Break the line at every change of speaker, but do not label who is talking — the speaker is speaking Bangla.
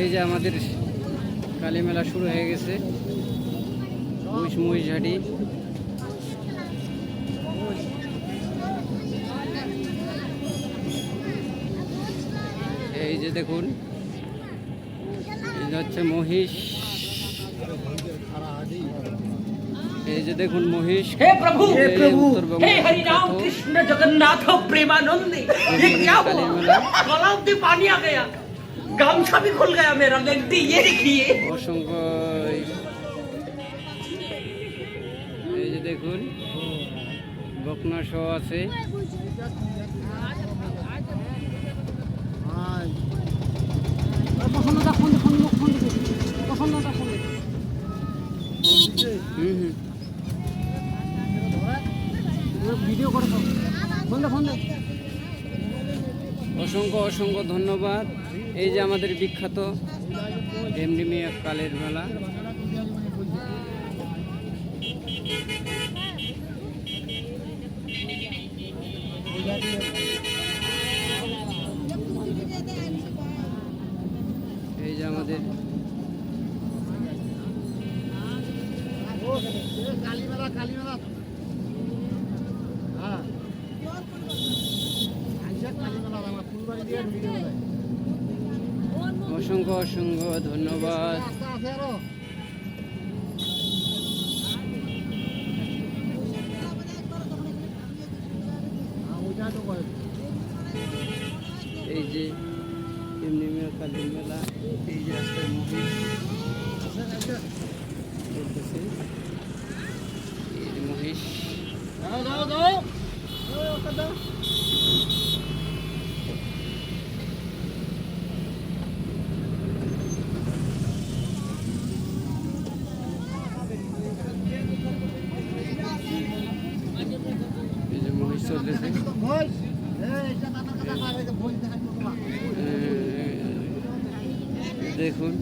এই যে আমাদের কালী মেলা শুরু হয়ে গেছে মহিষ মহিষঝাড়ি এই যে দেখুন এই যে হচ্ছে মহিষ এই যে দেখুন মহিষ
हे प्रभु
हे प्रभु
हे हरि राम कृष्ण जगन्नाथ प्रेमानंद ये क्या हुआ तालाब में पानी आ गया गामछा भी खुल गया मेरा लगती ये देखिए
অসংখ্য এই যে দেখুন বকনা শো আছে হুম হুম
ভিডিও করে ফোন দে ফোন দে
অসংখ্য অসংখ্য ধন্যবাদ। এই যে আমাদের বিখ্যাত ডেমডিমিয়া কালের মেলা। এই যে আমাদের
হ্যাঁ আইসা কালীমেলা আমার ফুলবাড়ি দিয়ে ভিডিও করে
অসংখ্য অসংখ্য ধন্যবাদ। এই যে ডেমডিমিয়া কালের মেলা এই যে রাস্তায় চলতেছে। মহিষ চলতেছে
ভোজ এই এটা দাদা কথা কয় ভোজ দেখাই তোমার
এ, দেখুন